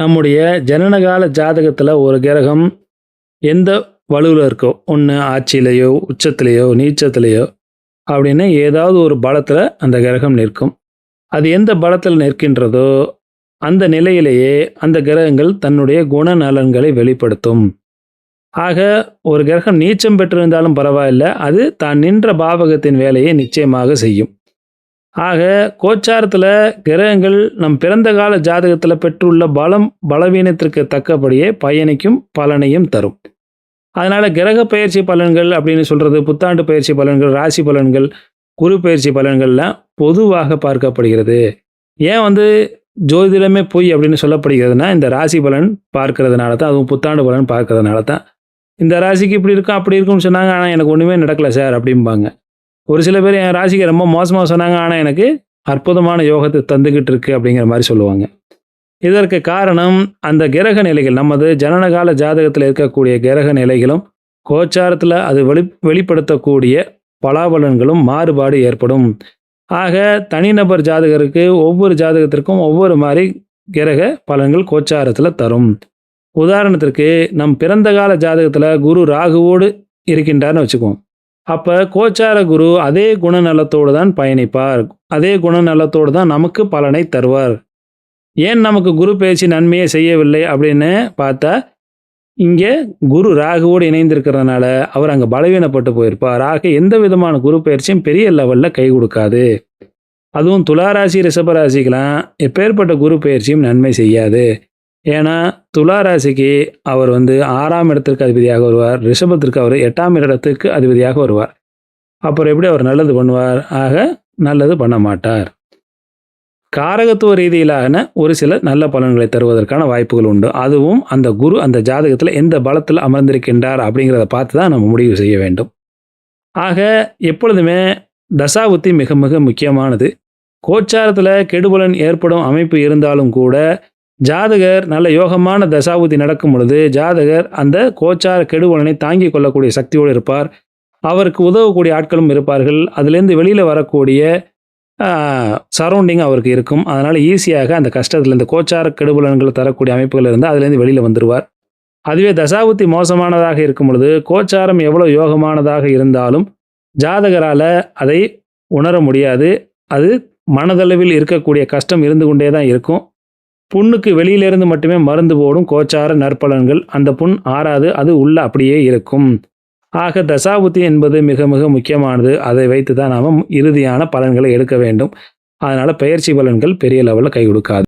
நம்முடைய ஜனனகால ஜாதகத்தில் ஒரு கிரகம் எந்த வலுவில் இருக்கோ ஒன்று ஆட்சியிலையோ உச்சத்திலேயோ நீச்சத்திலேயோ அப்படின்னு ஏதாவது ஒரு பலத்தில் அந்த கிரகம் நிற்கும். அது எந்த பலத்தில் நிற்கின்றதோ அந்த நிலையிலேயே அந்த கிரகங்கள் தன்னுடைய குணநலன்களை வெளிப்படுத்தும். ஆக ஒரு கிரகம் நீச்சம் பெற்றிருந்தாலும் பரவாயில்ல அது தான் நின்ற பாவகத்தின் வேலையை நிச்சயமாக செய்யும். ஆக கோச்சாரத்தில் கிரகங்கள் நம் பிறந்த கால ஜாதகத்தில் பெற்றுள்ள பலம் பலவீனத்திற்கு தக்கபடியே பயணிக்கும் பலனையும் தரும். அதனால் கிரக பயிற்சி பலன்கள் அப்படின்னு சொல்கிறது புத்தாண்டு பயிற்சி பலன்கள் ராசி பலன்கள் குரு பயிற்சி பலன்கள்லாம் பொதுவாக பார்க்கப்படுகிறது. ஏன் வந்து ஜோதிடமே பொய் அப்படின்னு சொல்லப்படுகிறதுனா இந்த ராசி பலன் பார்க்கறதுனால தான் அதுவும் புத்தாண்டு பலன் பார்க்கறதுனால தான். இந்த ராசிக்கு இப்படி இருக்கும் அப்படி இருக்கும்னு சொன்னாங்க ஆனால் எனக்கு ஒன்றுமே நடக்கலை சார் அப்படிம்பாங்க. ஒரு சில பேர் என் ராசிக்கு ரொம்ப மோசமாக சொன்னாங்க ஆனால் எனக்கு அற்புதமான யோகத்தை தந்துக்கிட்டு இருக்கு அப்படிங்கிற மாதிரி சொல்லுவாங்க. இதற்கு காரணம் அந்த கிரக நிலைகள் நமது ஜனனகால ஜாதகத்தில் இருக்கக்கூடிய கிரக நிலைகளும் கோச்சாரத்தில் அது வெளி வெளிப்படுத்தக்கூடிய பலாபலன்களும் மாறுபாடு ஏற்படும். ஆக தனிநபர் ஜாதகருக்கு ஒவ்வொரு ஜாதகத்திற்கும் ஒவ்வொரு மாதிரி கிரக பலன்கள் கோச்சாரத்தில் தரும். உதாரணத்திற்கு நம் பிறந்த கால ஜாதகத்தில் குரு ராகுவோடு இருக்கின்றார்னு வச்சுக்குவோம். அப்போ கோச்சார குரு அதே குணநலத்தோடு தான் பயணிப்பார். அதே குணநலத்தோடு தான் நமக்கு பலனை தருவார். ஏன் நமக்கு குரு பேச்சு நன்மையை செய்யவில்லை அப்படின்னு பார்த்தா இங்கே குரு ராகுவோடு இணைந்திருக்கிறதுனால அவர் அங்கே பலவீனப்பட்டு போயிருப்பார். ராகு எந்த விதமான குரு பயிற்சியும் பெரிய லெவலில் கை கொடுக்காது. அதுவும் துளாராசி ரிஷபராசிக்கெலாம் எப்பேற்பட்ட குரு பயிற்சியும் நன்மை செய்யாது. ஏன்னா துலா ராசிக்கு அவர் வந்து ஆறாம் இடத்திற்கு அதிபதியாக வருவார். ரிஷபத்திற்கு அவர் எட்டாம் இடத்துக்கு அதிபதியாக வருவார். அப்புறம் எப்படி அவர் நல்லது பண்ணுவார்? ஆக நல்லது பண்ண மாட்டார். காரகத்துவ ரீதியிலான ஒரு சில நல்ல பலன்களை தருவதற்கான வாய்ப்புகள் உண்டு. அதுவும் அந்த குரு அந்த ஜாதகத்தில் எந்த பலத்தில் அமர்ந்திருக்கின்றார் அப்படிங்கிறத பார்த்து தான் நம்ம முடிவு செய்ய வேண்டும். ஆக எப்பொழுதுமே தசாபுத்தி மிக மிக முக்கியமானது. கோச்சாரத்தில் கெடுபலன் ஏற்படும் அமைப்பு இருந்தாலும் கூட ஜாதகர் நல்ல யோகமான தசாபுத்தி நடக்கும் பொழுது ஜாதகர் அந்த கோச்சார கெடுவலனை தாங்கி கொள்ளக்கூடிய சக்தியோடு இருப்பார். அவருக்கு உதவக்கூடிய ஆட்களும் இருப்பார்கள். அதுலேருந்து வெளியில் வரக்கூடிய சரௌண்டிங் அவருக்கு இருக்கும். அதனால் ஈஸியாக அந்த கஷ்டத்தில் இந்த கோச்சார கெடுபலன்கள் தரக்கூடிய அமைப்புகள் இருந்தால் அதுலேருந்து வெளியில் வந்துடுவார் அதுவே தசாபுத்தி மோசமானதாக இருக்கும் பொழுது கோச்சாரம் எவ்வளோ யோகமானதாக இருந்தாலும் ஜாதகரால் அதை உணர முடியாது. அது மனதளவில் இருக்கக்கூடிய கஷ்டம் இருந்து கொண்டே தான் இருக்கும். புண்ணுக்கு வெளியிலிருந்து மட்டுமே மருந்து போடும் கோச்சார நற்பலன்கள். அந்த புண் ஆறாது அது உள்ள அப்படியே இருக்கும். ஆக தசாபுத்தி என்பது மிக மிக முக்கியமானது. அதை வைத்து தான் நாம் இறுதியான பலன்களை எடுக்க வேண்டும். அதனால் பயிற்சி பலன்கள் பெரிய லெவலில் கை கொடுக்காது.